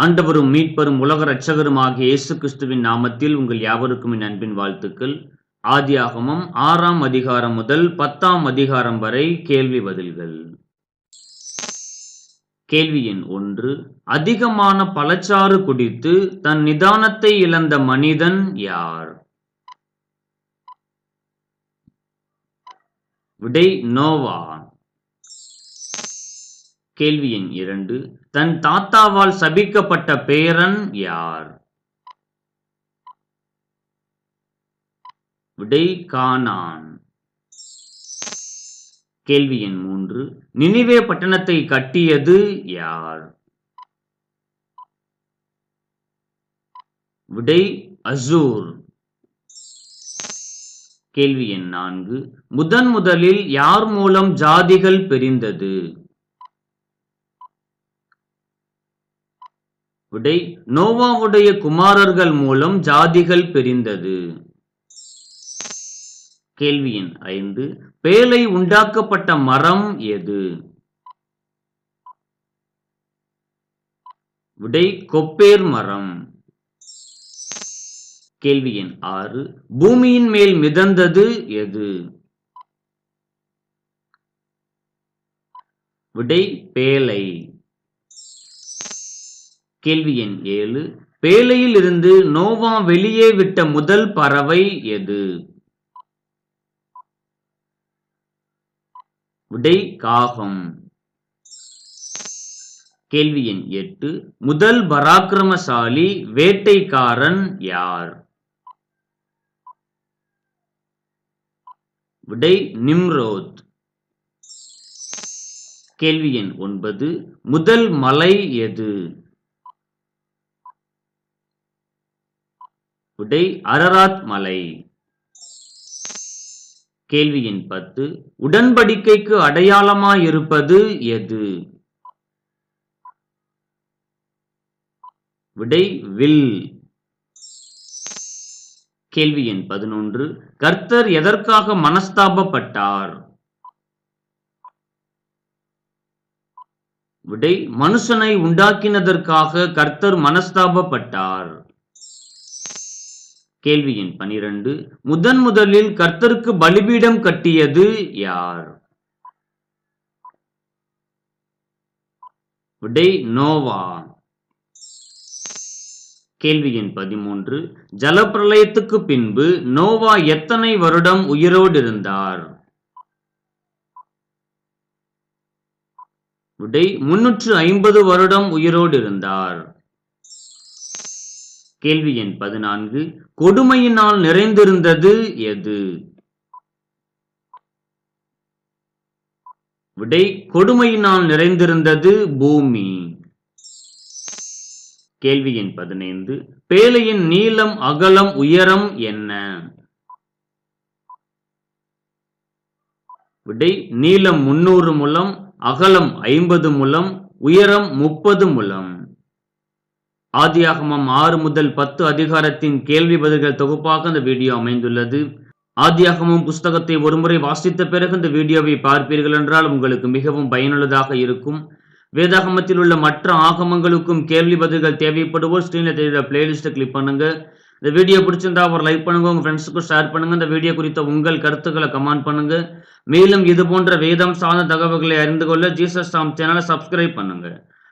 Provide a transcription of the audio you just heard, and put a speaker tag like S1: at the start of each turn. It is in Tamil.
S1: ஆண்டவரும் மீட்பரும் உலக இரட்சகருமாகிய இயேசு கிறிஸ்துவின் நாமத்தில் உங்கள் யாவருக்கும் என் அன்பின் வாழ்த்துக்கள். ஆதியாகமம் ஆறாம் அதிகாரம் முதல் பத்தாம் அதிகாரம் வரை கேள்வி பதில்கள். கேள்வி எண் ஒன்று. அதிகமான பழச்சாறு குடித்து தன் நிதானத்தை இழந்த மனிதன் யார்? விடை நோவா. கேள்வி எண் இரண்டு. தன் தாத்தாவால் சபிக்கப்பட்ட பேரன் யார்? விடை கானான் கேள்வி எண் மூன்று. நினைவே பட்டணத்தை கட்டியது யார்? விடை அசூர். கேள்வி எண் நான்கு. முதன் முதலில் யார் மூலம் ஜாதிகள் பிரிந்தது? விடை நோவாவுடைய குமாரர்கள் மூலம் ஜாதிகள் பிரிந்தது. கேள்வி எண் ஐந்து. பேலை உண்டாக்கப்பட்ட மரம் எது? விடை கொப்பேர் மரம். கேள்வி எண் ஆறு. பூமியின் மேல் மிதந்தது எது? விடை பேலை. கேள்வி எண் ஏழு. பேலையில் இருந்து நோவா வெளியே விட்ட முதல் பறவை எது? விடை காகம். கேள்வி எண் எட்டு. முதல் பராக்கிரமசாலி வேட்டைக்காரன் யார்? விடை நிம்ரோத். கேள்வி எண் ஒன்பது. முதல் மலை எது? உடை அரராத் மலை. கேள்வி எண் பத்து. உடன்படிக்கைக்கு அடையாளமாயிருப்பது எது? விடை வில். கேள்வி எண் பதினொன்று. கர்த்தர் எதற்காக மனஸ்தாபப்பட்டார்? விடை மனுஷனை உண்டாக்கினதற்காக கர்த்தர் மனஸ்தாபப்பட்டார். கேள்வி எண் பனிரெண்டு. முதன் முதலில் கர்த்தருக்கு பலிபீடம் கட்டியது யார்? விடை நோவா. கேள்வி எண் பதிமூன்று. ஜலப்பிரளயத்துக்கு பின்பு நோவா எத்தனை வருடம் உயிரோடு இருந்தார்? விடை முன்னூற்று ஐம்பது வருடம் உயிரோடு இருந்தார். கேள்வி எண் பதினான்கு கொடுமையினால் நிறைந்திருந்தது எது? விடை கொடுமையினால் நிறைந்திருந்தது பூமி. கேள்வி எண் பதினைந்து பேலையின் நீளம் அகலம் உயரம் என்ன? விடை நீளம் முன்னூறு முலம் அகலம் ஐம்பது முலம் உயரம் முப்பது முலம். ஆதியாகமம் ஆறு முதல் பத்து அதிகாரத்தின் கேள்வி பதில்கள் தொகுப்பாக அந்த வீடியோ அமைந்துள்ளது. ஆதியாகமம் புஸ்தகத்தை ஒருமுறை வாசித்த பிறகு இந்த வீடியோவை பார்ப்பீர்கள் என்றால் உங்களுக்கு மிகவும் பயனுள்ளதாக இருக்கும். வேதாகமத்தில் உள்ள மற்ற ஆகமங்களுக்கும் கேள்வி பதில்கள் தேவைப்படுவோர் ஸ்க்ரீனில் தெரியுற பிளேலிஸ்ட்டை கிளிக் பண்ணுங்க. இந்த வீடியோ பிடிச்சிருந்தா ஒரு லைக் பண்ணுங்க உங்க ஃப்ரெண்ட்ஸுக்கும் ஷேர் பண்ணுங்க. இந்த வீடியோ குறித்த உங்கள் கருத்துக்களை கமெண்ட் பண்ணுங்க. மேலும் இது போன்ற வேதம் சார்ந்த தகவல்களை அறிந்து கொள்ள ஜீசஸ் சாம் சேனலை சப்ஸ்கிரைப் பண்ணுங்க.